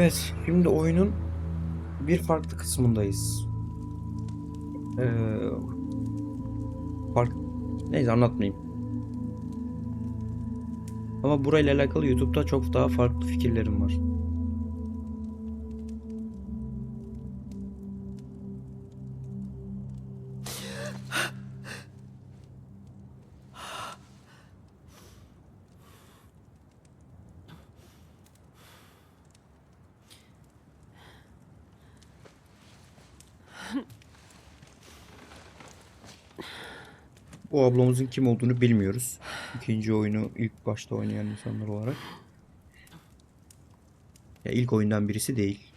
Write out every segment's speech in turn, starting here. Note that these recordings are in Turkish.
Evet, şimdi oyunun bir farklı kısmındayız. Ee, fark... Neyse anlatmayayım. Ama burayla alakalı YouTube'da çok daha farklı fikirlerim var. Bu ablamızın kim olduğunu bilmiyoruz. İkinci oyunu ilk başta oynayan insanlar olarak. Ya ilk oyundan birisi değil.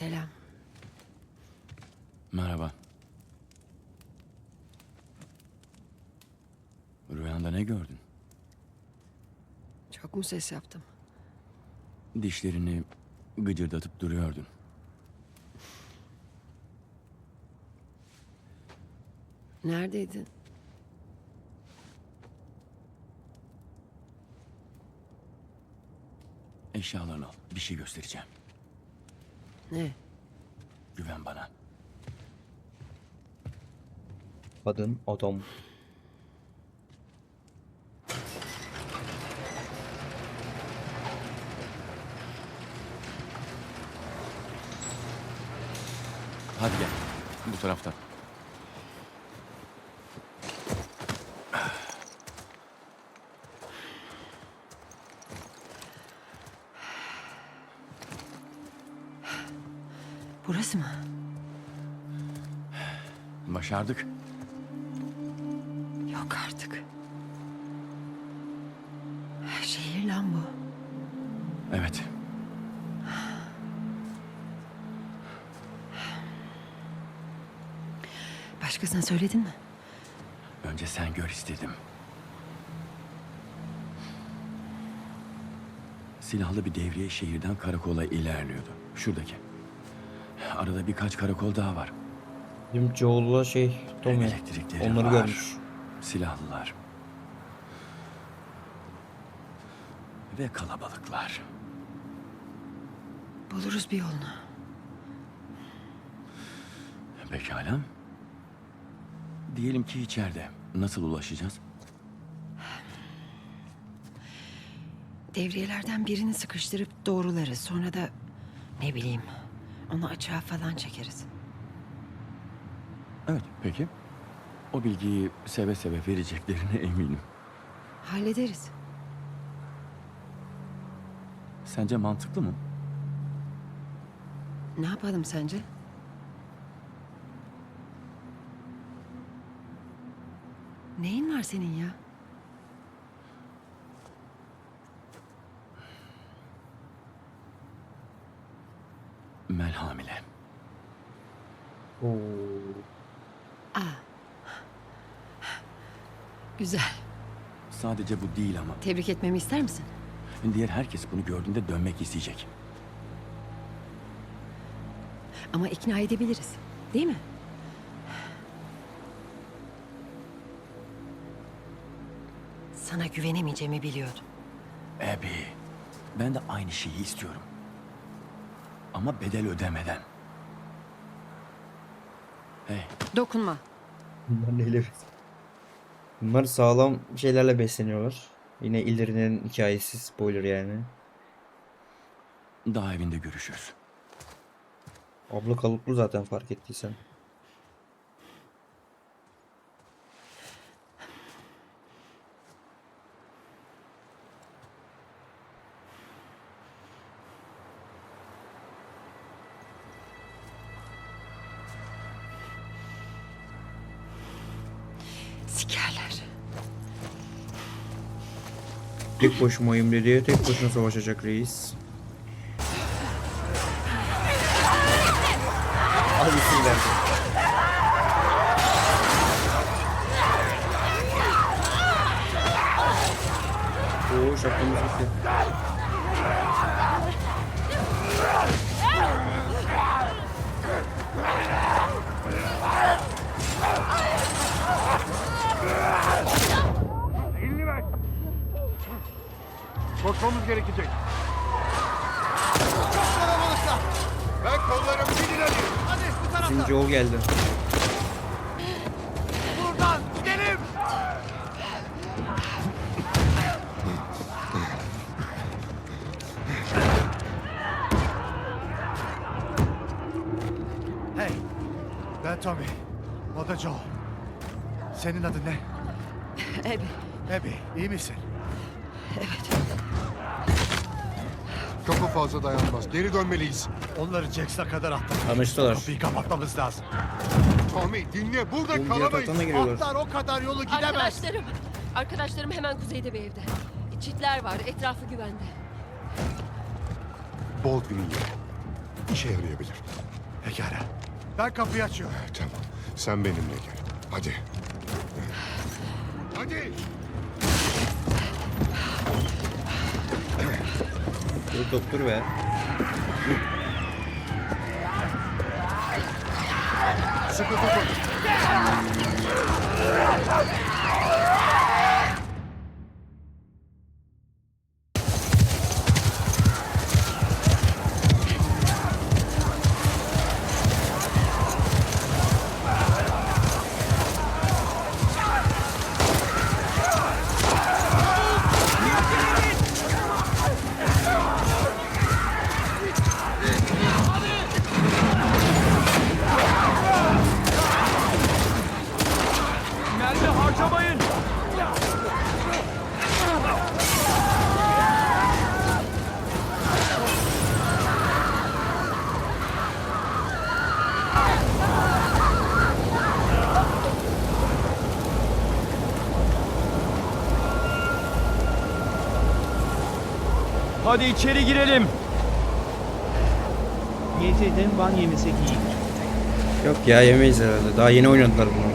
Selam. Merhaba. Rüyanda ne gördün? Çok mu ses yaptım? Dişlerini gıcırdatıp duruyordun. Neredeydin? Eşyalarını al. Bir şey göstereceğim. Ne? Güven bana. Kadın, adam. Hadi gel. Bu taraftan. Başardık. Yok artık. Şehir lan bu. Evet. Başkasına söyledin mi? Önce sen gör istedim. Silahlı bir devriye şehirden karakola ilerliyordu. Şuradaki. Arada birkaç karakol daha var. Bizim Joel'la şey, Tommy. Elektrikleri Onları var. görmüş. Silahlılar. Ve kalabalıklar. Buluruz bir yolunu. Pekala. Diyelim ki içeride. Nasıl ulaşacağız? Devriyelerden birini sıkıştırıp doğrularız. Sonra da ne bileyim onu açığa falan çekeriz. Evet, peki. O bilgiyi seve seve vereceklerine eminim. Hallederiz. Sence mantıklı mı? Ne yapalım sence? Neyin var senin ya? Mel hamile. Oo. Güzel. Sadece bu değil ama. Tebrik etmemi ister misin? Diğer herkes bunu gördüğünde dönmek isteyecek. Ama ikna edebiliriz. Değil mi? Sana güvenemeyeceğimi biliyordum. Abby, ben de aynı şeyi istiyorum. Ama bedel ödemeden. Hey, Dokunma. Bunlar neyle Bunlar sağlam şeylerle besleniyorlar. Yine ilerinin hikayesi spoiler yani. daha evinde görüşürüz. Abla kalıplı zaten fark ettiysen. Tek başımayım dedi. Tek başına savaşacak reis. Al isimler. Oo şapkamız bitti. Ah! Koşmamız gerekecek. Ben kollarım gidin hadi. Hadi bu taraftan. Bizim Joe geldi. Buradan gidelim. Hey, ben Tommy. O da Joe. Senin adın ne? Abby, Abby, iyi misin? Kapı fazla dayanmaz. Geri dönmeliyiz. Onları Jacks'a kadar attık. Tanıştılar. Kapıyı kapatmamız lazım. Tommy dinle burada Oğlum kalamayız. giriyorlar. Atlar o kadar yolu gidemez. Arkadaşlarım. Arkadaşlarım hemen kuzeyde bir evde. Çitler var. Etrafı güvende. Baldwin'in yeri. İşe yarayabilir. Pekala. Ben kapıyı açıyorum. Tamam. Sen benimle gel. Hadi. Hadi. Bu doktor be. Sıkı Hadi içeri girelim. YT'den ban yemesek iyi. Yok ya yemeyiz herhalde. Daha yeni oynadılar bunu.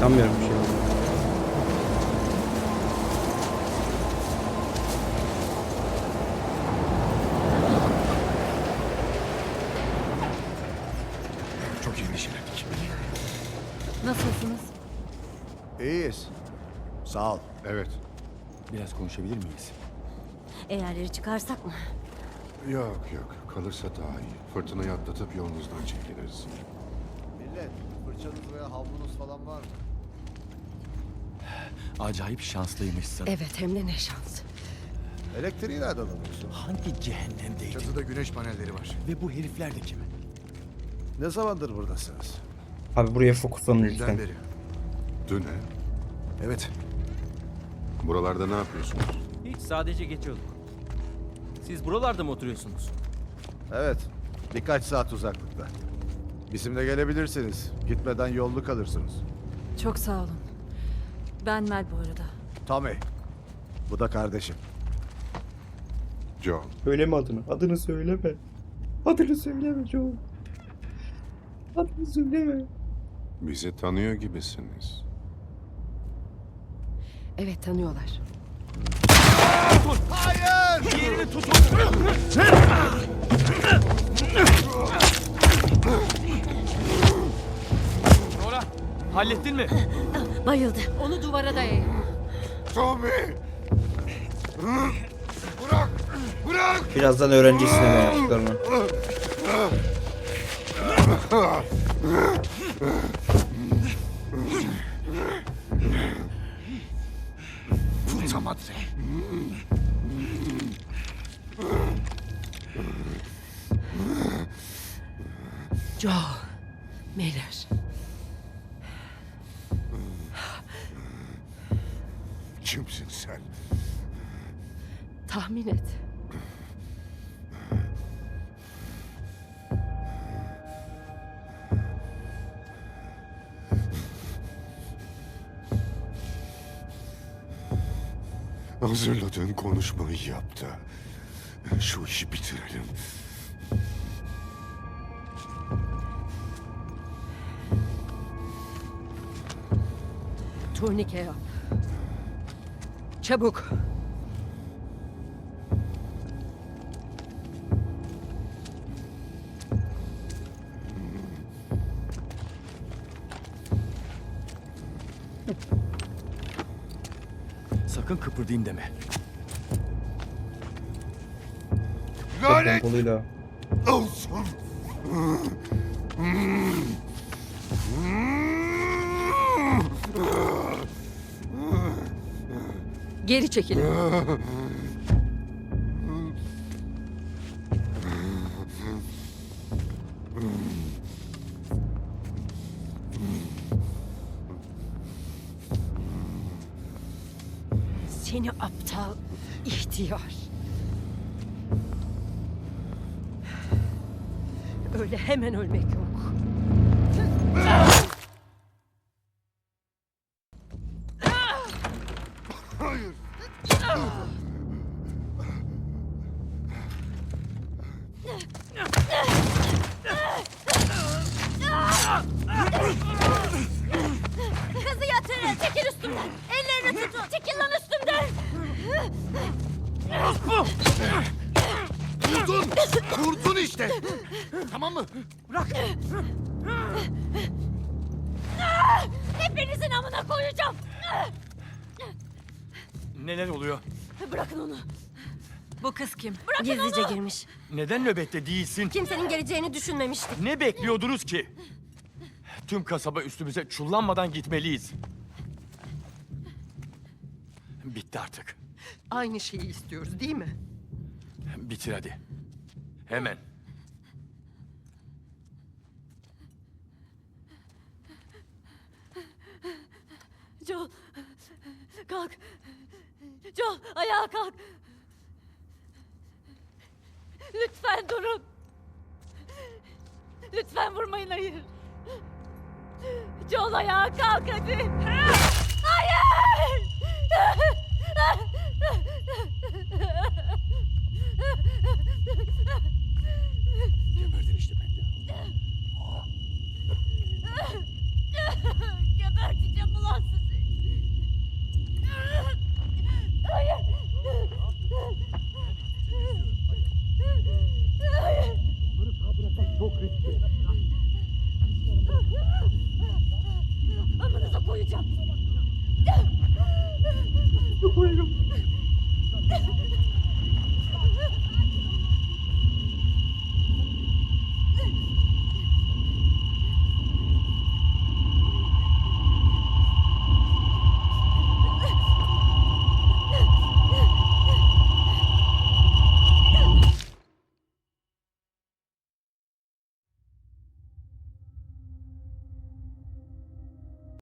Sanmıyorum bir şey. Çok endişelendik. Nasılsınız? İyiyiz. Sağ ol. Evet. Biraz konuşabilir miyiz? Eğerleri çıkarsak mı? Yok yok. Kalırsa daha iyi. Fırtınayı atlatıp yolunuzdan çekiliriz. Millet, fırçanız veya havlunuz falan var mı? Acayip şanslıymışsın. evet hem de ne şans. Elektriği nereden alıyorsun? Hangi cehennemdeydin? Çatıda güneş panelleri var. Ve bu herifler de kim? Ne zamandır buradasınız? Abi buraya fokuslanın Dünden lütfen. beri. Dün he? Evet. Buralarda ne yapıyorsunuz? Hiç sadece geçiyorduk. Siz buralarda mı oturuyorsunuz? Evet. Birkaç saat uzaklıkta. Bizimle gelebilirsiniz. Gitmeden yollu kalırsınız. Çok sağ olun. Ben Mel bu arada. Tommy. Bu da kardeşim. John. Söyleme adını. Adını söyleme. Adını söyleme Joe. Adını söyleme. Bizi tanıyor gibisiniz. Evet tanıyorlar. Yerini tutun. Nora, hallettin mi? Bayıldı. Onu duvara dayayın. Tommy! Bırak! Bırak! Birazdan öğreneceksin ne yaptıklarını. Joe, Miller. Kimsin sen? Tahmin et. Hazırladığın konuşmayı yap da şu işi bitirelim. Turnike yap. Çabuk. Kıpırdayım deme. Lanet Pompalıyla. olsun. Geri çekilin. Seni aptal ihtiyar. Öyle hemen ölmek yok. Hayır. Kızı yatırın. Çekil üstümden. Ellerini tutun. Çekil lan üstümden. Vurdun. Vurdun işte. Tamam mı? Hepinizin amına koyacağım. Neler oluyor? Bırakın onu. Bu kız kim? Gizlice girmiş. Neden nöbette değilsin? Kimsenin geleceğini düşünmemiştik. Ne bekliyordunuz ki? Tüm kasaba üstümüze çullanmadan gitmeliyiz. Bitti artık. Aynı şeyi istiyoruz değil mi? Bitir hadi. Hemen. Joel. Kalk. Joel ayağa kalk. Lütfen durun. Lütfen vurmayın hayır. Joel ayağa kalk hadi. Hayır! Geberdim işte ben de.